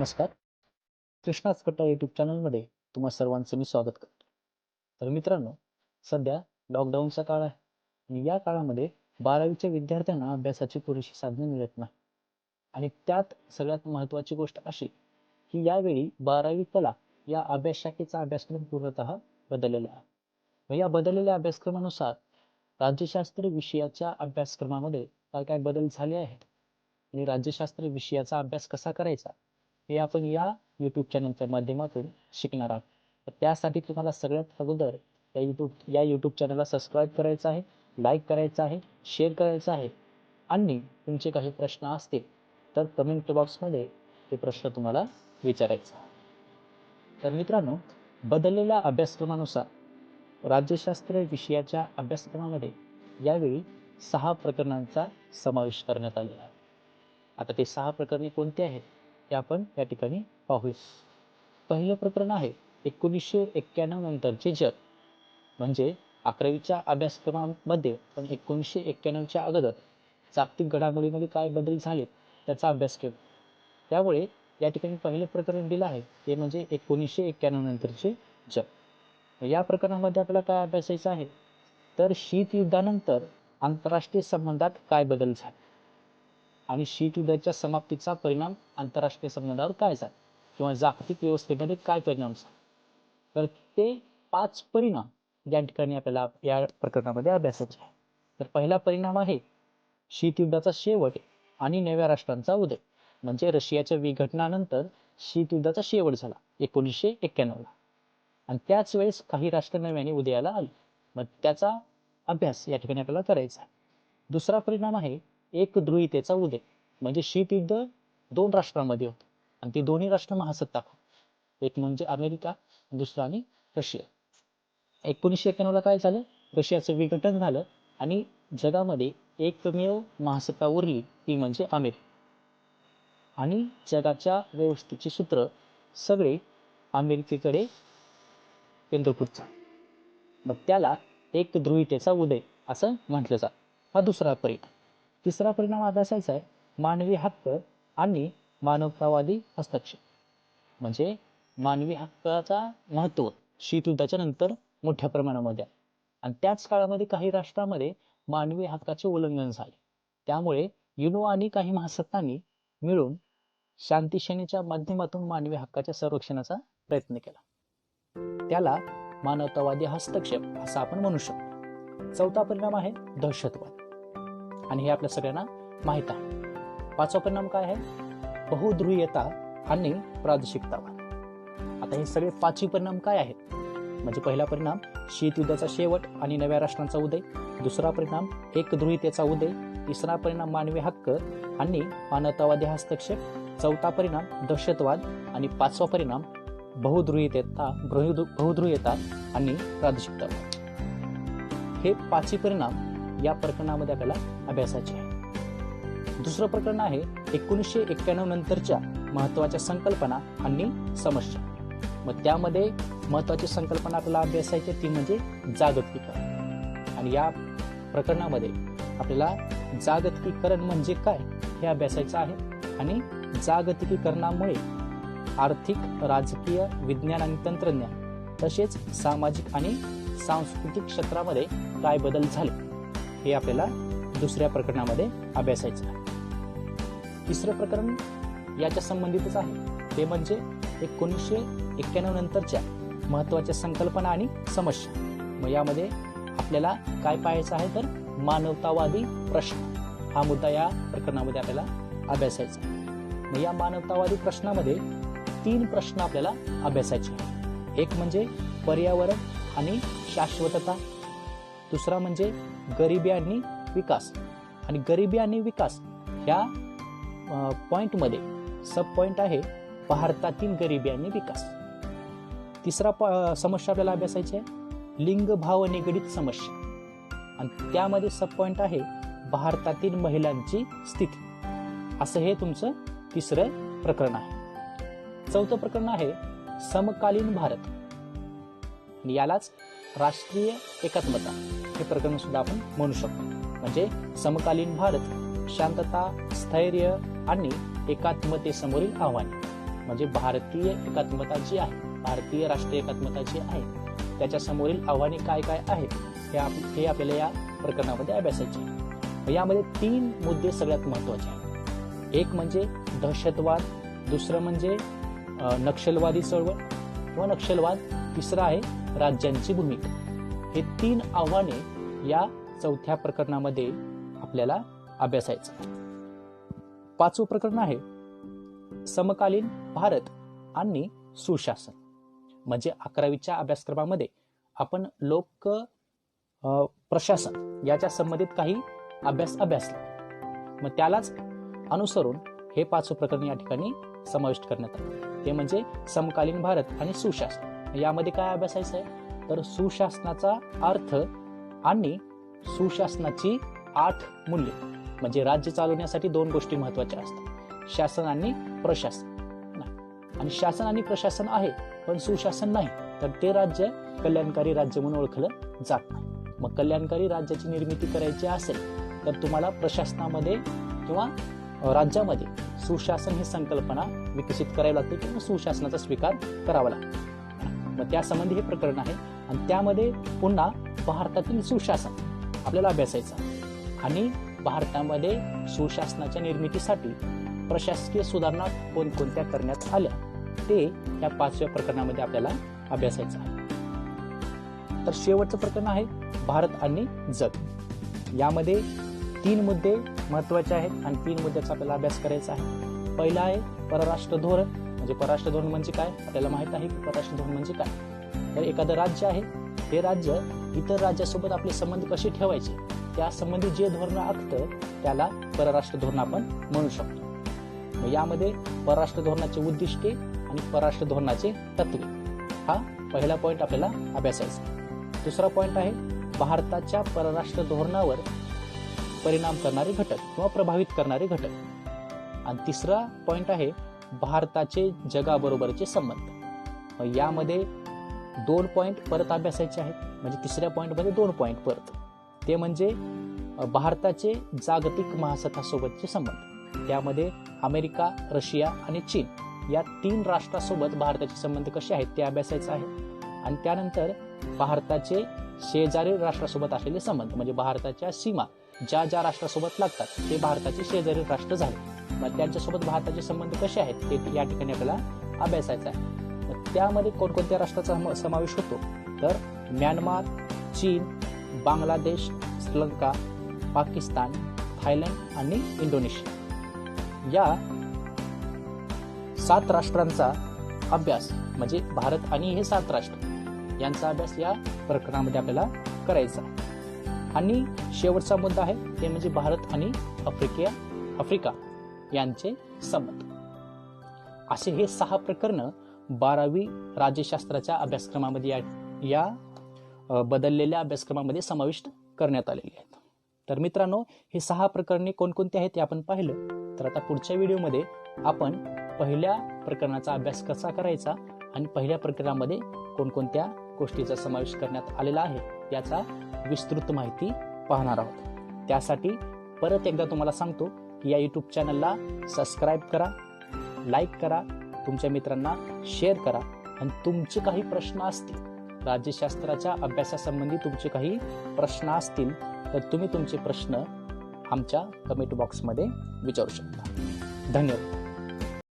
नमस्कार. कृष्णाच कट्टा यूट्यूब चॅनलमध्ये तुम्हा सर्वांचं मी स्वागत करतो. तर मित्रांनो सध्या लॉकडाऊनचा काळ आहे आणि या काळामध्ये बारावीच्या विद्यार्थ्यांना अभ्यासाची पुरेशी साधने मिळत नाही. आणि त्यात सगळ्यात महत्त्वाची गोष्ट अशी की यावेळी बारावी कला या अभ्यास शाखेचा अभ्यासक्रम पूर्णतः बदललेला आहे. या बदललेल्या अभ्यासक्रमानुसार राज्यशास्त्र विषयाच्या अभ्यासक्रमामध्ये काय काय बदल झाले आहेत? आणि राज्यशास्त्र विषयाचा अभ्यास कसा करायचा? हे आपण या यूट्यूब चॅनलच्या माध्यमातून शिकणार आहोत. तर त्यासाठी तुम्हाला सगळ्यात अगोदर या यूट्यूब या यूट्यूब चॅनलला सबस्क्राईब करायचं आहे लाईक करायचं आहे शेअर करायचं आहे आणि तुमचे काही प्रश्न असतील तर कमेंट बॉक्समध्ये ते प्रश्न तुम्हाला विचारायचा आहे. तर मित्रांनो बदललेल्या अभ्यासक्रमानुसार राज्यशास्त्र विषयाच्या अभ्यासक्रमामध्ये यावेळी सहा प्रकरणांचा समावेश करण्यात आलेला आहे. आता ते सहा प्रकरणे कोणती आहेत? हे आपण या ठिकाणी पाहूया पहिलं प्रकरण आहे एकोणीसशे एक्क्याण्णव नंतरचे जग म्हणजे अकरावीच्या अभ्यासक्रमामध्ये पण एकोणीसशे एक्क्याण्णवच्या अगोदर जागतिक घडामोडीमध्ये काय बदल झाले त्याचा अभ्यास केला. त्यामुळे या ठिकाणी पहिलं प्रकरण दिलं आहे ते म्हणजे एकोणीसशे एक्क्याण्णव नंतरचे जग. या प्रकरणामध्ये आपल्याला काय अभ्यासायचं आहे? तर शीतयुद्धानंतर आंतरराष्ट्रीय संबंधात काय बदल झाले? आणि शीतयुद्धाच्या समाप्तीचा परिणाम आंतरराष्ट्रीय संबंधावर काय झाला? किंवा जागतिक व्यवस्थेमध्ये काय परिणाम झाला? तर ते पाच परिणाम या ठिकाणी आपल्याला या प्रकरणामध्ये अभ्यासाचे आहे तर पहिला परिणाम आहे शीत युद्धाचा शेवट आणि नव्या राष्ट्रांचा उदय. म्हणजे रशियाच्या विघटनानंतर शीत युद्धाचा शेवट झाला एकोणीसशे एक्क्याण्णवला. आणि त्याच वेळेस काही राष्ट्र नव्याने उदयाला आली. मग त्याचा अभ्यास या ठिकाणी आपल्याला करायचा दुसरा परिणाम आहे एक द्रुहितेचा उदय. म्हणजे शीत युद्ध दोन राष्ट्रांमध्ये होतं. आणि ती दोन्ही राष्ट्र महासत्ताक एक म्हणजे अमेरिका दुसरं आणि रशिया. एकोणीसशे एक्क्याण्णवला काय झालं? रशियाचं विघटन झालं आणि जगामध्ये एकमेव महासत्ता उरली ती म्हणजे अमेरिका. आणि जगाच्या व्यवस्थेची सूत्र सगळे अमेरिकेकडे केंद्रकृत मग त्याला एक ध्रुवीतेचा उदय असं म्हटलं जातं. हा दुसरा परिणाम. तिसरा परिणाम अभ्यासायचा आहे मानवी हक्क आणि मानवतावादी हस्तक्षेप. म्हणजे मानवी हक्काचा महत्त्व शीतयुद्धाच्या नंतर मोठ्या प्रमाणामध्ये आहे. आणि त्याच काळामध्ये काही राष्ट्रांमध्ये मानवी हक्काचे उल्लंघन झाले. त्यामुळे युनो आणि काही महासत्तांनी मिळून शांतीसेनेच्या माध्यमातून मानवी हक्काच्या संरक्षणाचा प्रयत्न केला. त्याला मानवतावादी हस्तक्षेप असं आपण म्हणू शकतो. चौथा परिणाम आहे दहशतवाद. आणि हे आपल्या सगळ्यांना माहीत आहे. पाचवा परिणाम काय आहे? बहुध्रुवीयता आणि प्रादेशिकतावाद आता हे सगळे पाचवी परिणाम काय आहेत? म्हणजे पहिला परिणाम शीतयुद्धाचा शेवट आणि नव्या राष्ट्रांचा उदय. दुसरा परिणाम एकध्रुवीतेचा उदय. तिसरा परिणाम मानवी हक्क आणि मानवतावादी हस्तक्षेप. चौथा परिणाम दहशतवाद. आणि पाचवा परिणाम बहुध्रुवीयता बहुध्रुवीयता आणि प्रादेशिकतावाद हे पाचही परिणाम या प्रकरणामध्ये आपल्याला अभ्यासाचे आहे. दुसरं प्रकरण आहे एकोणीसशे एक्क्याण्णव नंतरच्या महत्त्वाच्या संकल्पना आणि समस्या. मग त्यामध्ये महत्वाची संकल्पना आपल्याला अभ्यासायची ती म्हणजे जागतिकीकरण. आणि या प्रकरणामध्ये आपल्याला जागतिकीकरण म्हणजे काय हे अभ्यासायचं आहे आणि जागतिकीकरणामुळे आर्थिक राजकीय विज्ञान आणि तंत्रज्ञान तसेच सामाजिक आणि सांस्कृतिक क्षेत्रामध्ये काय बदल झाले? हे आपल्याला दुसऱ्या प्रकरणामध्ये अभ्यासायचं आहे. तिसरं प्रकरण याच्या संबंधितच आहे. ते म्हणजे एकोणीसशे एक्क्याण्णव नंतरच्या महत्त्वाच्या संकल्पना आणि समस्या. मग यामध्ये आपल्याला काय पाहायचं आहे तर मानवतावादी प्रश्न. हा मुद्दा या प्रकरणामध्ये आपल्याला अभ्यासायचा मग या मानवतावादी प्रश्नामध्ये तीन प्रश्न आपल्याला अभ्यासायचे एक म्हणजे पर्यावरण आणि शाश्वतता. दुसरा म्हणजे गरिबी आणि विकास. आणि गरिबी आणि विकास ह्या पॉईंटमध्ये सब पॉईंट आहे भारतातील गरिबी आणि विकास. तिसरा प- समस्या आपल्याला अभ्यासायची आहे लिंगभाव निगडीत समस्या. आणि त्यामध्ये सब पॉईंट आहे भारतातील महिलांची स्थिती. असं हे तुमचं तिसरं प्रकरण आहे. चौथं प्रकरण आहे समकालीन भारत. यालाच राष्ट्रीय एकात्मता. हे प्रकरण सुद्धा आपण म्हणू शकतो. म्हणजे समकालीन भारत शांतता स्थैर्य आणि एकात्मतेसमोरील आव्हाने. म्हणजे भारतीय एकात्मता जी आहे भारतीय राष्ट्रीय एकात्मता जी आहे त्याच्या समोरील आव्हाने काय काय आहेत हे आप हे आपल्याला या प्रकरणामध्ये अभ्यासायचे आहे. यामध्ये तीन मुद्दे सगळ्यात महत्त्वाचे आहेत. एक म्हणजे दहशतवाद दुसरं म्हणजे नक्षलवादी चळवळ व नक्षलवाद तिसरं आहे राज्यांची भूमिका हे तीन आव्हाने या चौथ्या प्रकरणामध्ये आपल्याला अभ्यासायचं. पाचवं प्रकरण आहे समकालीन भारत आणि सुशासन. म्हणजे अकरावीच्या अभ्यासक्रमामध्ये आपण लोक प्रशासन याच्या संबंधित काही अभ्यास अभ्यासला. मग त्यालाच अनुसरून हे पाचवं प्रकरण या ठिकाणी समाविष्ट करण्यात आले. ते म्हणजे समकालीन भारत आणि सुशासन. यामध्ये काय अभ्यासायचं आहे? तर सुशासनाचा अर्थ आणि सुशासनाची आठ मूल्य. म्हणजे राज्य चालवण्यासाठी दोन गोष्टी महत्त्वाच्या असतात. शासन आणि प्रशासन. आणि शासन आणि प्रशासन आहे पण सुशासन नाही तर ते राज्य कल्याणकारी राज्य म्हणून ओळखलं जात नाही. मग कल्याणकारी राज्याची निर्मिती करायची असेल तर तुम्हाला प्रशासनामध्ये किंवा राज्यामध्ये सुशासन ही संकल्पना विकसित करावी लागते किंवा सुशासनाचा स्वीकार करावा लागतो. मग त्यासंबंधी हे प्रकरण आहे. आणि त्यामध्ये पुन्हा भारतातील सुशासन आपल्याला अभ्यासायचं आणि भारतामध्ये सुशासनाच्या निर्मितीसाठी प्रशासकीय सुधारणा कोणकोणत्या करण्यात आल्या ते या पाचव्या प्रकरणामध्ये आपल्याला अभ्यासायचं आहे. तर शेवटचं प्रकरण आहे भारत आणि जग. यामध्ये तीन मुद्दे महत्त्वाचे आहेत आणि तीन मुद्द्याचा आपल्याला अभ्यास करायचा आहे. पहिला आहे परराष्ट्र धोरण. म्हणजे परराष्ट्र धोरण म्हणजे काय? आपल्याला माहीत आहे की परराष्ट्र धोरण म्हणजे काय? तर एखादं राज्य आहे हे राज्य इतर राज्यासोबत आपले संबंध कसे ठेवायचे? त्या संबंधी जे धोरण आखतं त्याला परराष्ट्र धोरण आपण म्हणू शकतो. यामध्ये परराष्ट्र धोरणाचे उद्दिष्टे आणि परराष्ट्र धोरणाचे तत्वे हा पहिला पॉईंट आपल्याला अभ्यासायचा दुसरा पॉईंट आहे भारताच्या परराष्ट्र धोरणावर परिणाम करणारे घटक किंवा प्रभावित करणारे घटक. आणि तिसरा पॉईंट आहे भारताचे जगाबरोबरचे संबंध. यामध्ये दोन पॉईंट परत अभ्यासायचे आहेत. म्हणजे तिसऱ्या पॉईंटमध्ये दोन पॉईंट परत. ते म्हणजे भारताचे जागतिक महासत्तासोबतचे संबंध. त्यामध्ये अमेरिका रशिया आणि चीन या तीन राष्ट्रासोबत भारताचे संबंध कसे आहेत ते अभ्यासायचं आहे. आणि त्यानंतर भारताचे शेजारी राष्ट्रासोबत असलेले संबंध म्हणजे भारताच्या सीमा ज्या ज्या राष्ट्रासोबत लागतात ते भारताचे शेजारी राष्ट्र झाले. मग त्यांच्यासोबत भारताचे संबंध कसे आहेत ते या ठिकाणी आपल्याला अभ्यासायचं आहे. त्यामध्ये कोणकोणत्या राष्ट्राचा समावेश होतो? तर म्यानमार चीन बांगलादेश श्रीलंका पाकिस्तान थायलंड आणि इंडोनेशिया. या सात राष्ट्रांचा अभ्यास म्हणजे भारत आणि हे सात राष्ट्र यांचा अभ्यास या प्रकरणामध्ये आपल्याला करायचा आणि शेवटचा मुद्दा आहे ते म्हणजे भारत आणि आफ्रिका आफ्रिका. यांचे संबंध असे हे सहा प्रकरण बारावी राज्यशास्त्राच्या अभ्यासक्रमामध्ये या बदललेल्या अभ्यासक्रमामध्ये समाविष्ट करण्यात आलेले आहेत. तर मित्रांनो हे सहा प्रकरणे कोणकोणते आहेत ते आपण पाहिलं. तर आता पुढच्या व्हिडिओमध्ये आपण पहिल्या प्रकरणाचा अभ्यास कसा करायचा आणि पहिल्या प्रकरणामध्ये कोणकोणत्या गोष्टीचा समावेश करण्यात आलेला आहे याचा विस्तृत माहिती पाहणार आहोत. त्यासाठी परत एकदा तुम्हाला सांगतो की या यूट्यूब चॅनलला सबस्क्राईब करा लाईक करा तुमच्या मित्रांना शेअर करा. आणि तुमचे काही प्रश्न असतील राज्यशास्त्राच्या अभ्यासासंबंधी तुमचे काही प्रश्न असतील तर तुम्ही तुमचे प्रश्न आमच्या कमेंट बॉक्समध्ये विचारू शकता. धन्यवाद.